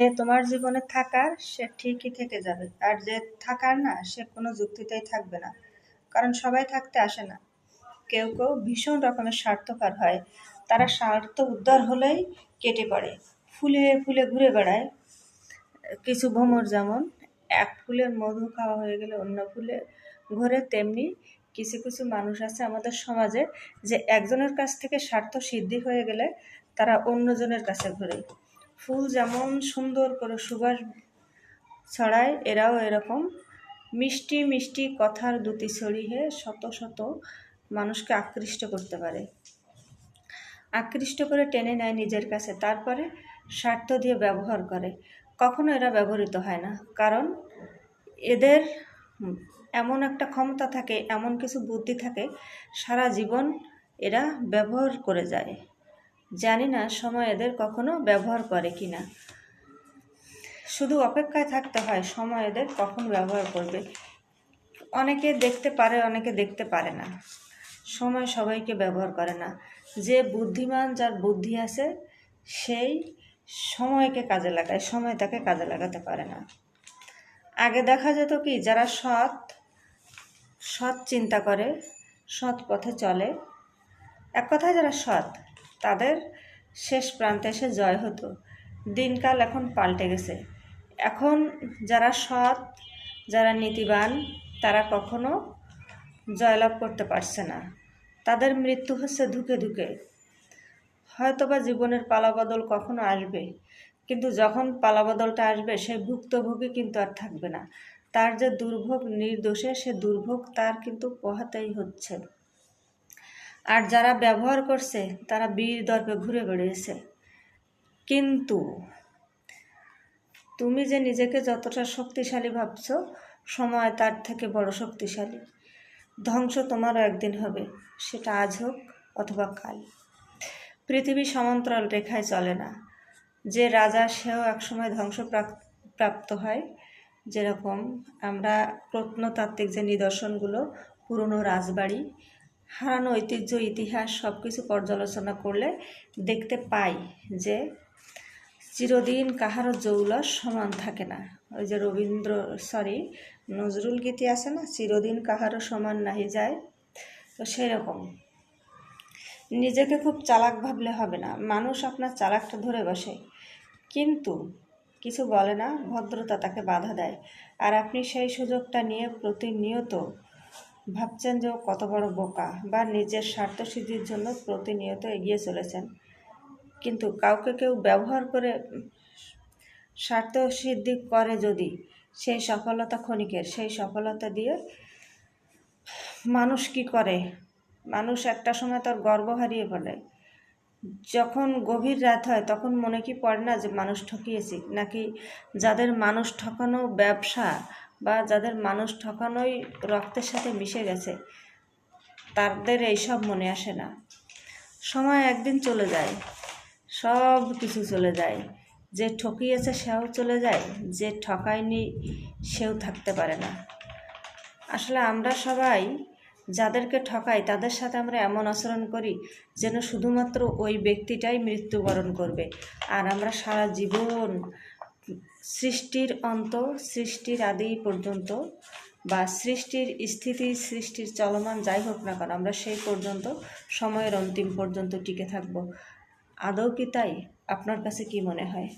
যে তোমার জীবনে থাকার, সে ঠিকই থেকে যাবে। আর যে থাকার না, সে কোনো যুক্তিতেই থাকবে না। কারণ সবাই থাকতে আসে না। কেউ কেউ ভীষণ রকমের স্বার্থপর হয়। তারা স্বার্থ উদ্ধার হলেই কেটে পড়ে। ফুলে ফুলে ঘুরে বেড়ায়। কিছু ভ্রমর যেমন, এক ফুলের মধু খাওয়া হয়ে গেলে অন্য ফুলে ঘরে, তেমনি কিছু কিছু মানুষ আছে আমাদের সমাজে যে একজনের কাছ থেকে স্বার্থ সিদ্ধি হয়ে গেলে তারা অন্যজনের কাছে ঘুরে। ফুল যেমন সুন্দর করে সুবাস ছড়ায়, এরাও এরকম। মিষ্টি মিষ্টি কথার দুটি ছড়িয়ে শত শত মানুষকে আকৃষ্ট করতে পারে। আকৃষ্ট করে টেনে নেয় নিজের কাছে, তারপরে স্বার্থ দিয়ে ব্যবহার করে। কখনো এরা ব্যবহৃত হয় না, কারণ এদের এমন একটা ক্ষমতা থাকে, এমন কিছু বুদ্ধি থাকে, সারা জীবন এরা ব্যবহার করে যায়। জানি না সময় এদের কখনো ব্যবহার করে কি না শুধু অপেক্ষায় থাকতে হয়, সময় এদের কখন ব্যবহার করবে। অনেকে দেখতে পারে, অনেকে দেখতে পারে না। সময় সবাইকে ব্যবহার করে না। যে বুদ্ধিমান যার বুদ্ধি আছে, সেই সময়কে কাজে লাগায়, সময় তাকে কাজে লাগাতে পারে না। আগে দেখা যেত কি, যারা সৎ সৎ চিন্তা করে, সৎ পথে চলে, এক কথায় যারা সৎ তাদের শেষ প্রান্তে এসে জয় হতো। দিনকাল এখন পাল্টে গেছে। এখন যারা সৎ, যারা নীতিবান, তারা কখনো জয়লাভ করতে পারছে না। তাদের মৃত্যু হচ্ছে ধুকে ধুকে। হয়তোবা জীবনের পালাবদল কখনো আসবে, কিন্তু যখন পালাবদলটা আসবে, সে ভুক্তভোগী কিন্তু আর থাকবে না। তার যে দুর্ভোগ নির্দোষে, সে দুর্ভোগ তার কিন্তু পোহাতেই হচ্ছে। আর যারা ব্যবহার করছে, তারা বীর দর্পে ঘুরে বেড়িয়েছে। কিন্তু তুমি যে নিজেকে যতটা শক্তিশালী ভাবছ, সময় তার থেকে বড় শক্তিশালী। ধ্বংস তোমারও একদিন হবে, সেটা আজ হোক অথবা কাল। পৃথিবী সমান্তরাল রেখায় চলে না। যে রাজা, সেও একসময় ধ্বংস প্রাপ্ত হয়। যেরকম আমরা প্রত্নতাত্ত্বিক যে নিদর্শনগুলো, পুরনো রাজবাড়ি হারানো ঐতিহ্য, ইতিহাস সব কিছু পর্যালোচনা করলে দেখতে পাই যে চিরদিন কাহারও জৌলস সমান থাকে না। ওই যে রবীন্দ্র সরি নজরুল গীতি আছে না? চিরদিন কাহারও সমান নাহি যায়। তো সেরকম। নিজেকে খুব চালাক ভাবলে হবে না। মানুষ আপনার চালাকটা ধরে বসে। কিন্তু কিছু বলে না, ভদ্রতা তাকে বাধা দেয়। আর আপনি সেই সুযোগটা নিয়ে প্রতিনিয়ত ভাবছেন যে কত বড় বোকা বা নিজের স্বার্থ সিদ্ধির জন্য প্রতিনিয়ত এগিয়ে চলেছেন। কিন্তু কাউকে কেউ ব্যবহার করে স্বার্থ সিদ্ধি করে যদি, সেই সফলতা ক্ষণিকের, সেই সফলতা দিয়ে মানুষ কি করে? মানুষ একটা সময় তার গর্ব হারিয়ে ফেলে। যখন গভীর রাত হয়, তখন মনে কি পড়ে না যে মানুষ ঠকিয়েছি? নাকি যাদের মানুষ ঠকানো ব্যবসা বা যাদের মানুষ ঠকানোই রক্তের সাথে মিশে গেছে, তাদের এইসব মনে আসে না। সময় একদিন চলে যায়, সব কিছু চলে যায়। যে ঠকিয়েছে সেও চলে যায়, যে ঠকায়নি সেও থাকতে পারে না। আসলে আমরা সবাই যাদেরকে ঠকাই, তাদের সাথে আমরা এমন আচরণ করি যেন শুধুমাত্র ওই ব্যক্তিটাই মৃত্যুবরণ করবে। আর আমরা সারা জীবন সৃষ্টির অন্ত সৃষ্টির আদি পর্যন্ত বা সৃষ্টির স্থিতি, সৃষ্টির চলমান যাই হোক না কেন, আমরা সেই পর্যন্ত, সময়ের অন্তিম পর্যন্ত টিকে থাকব। আদৌ কি তাই? আপনার কাছে কি মনে হয়?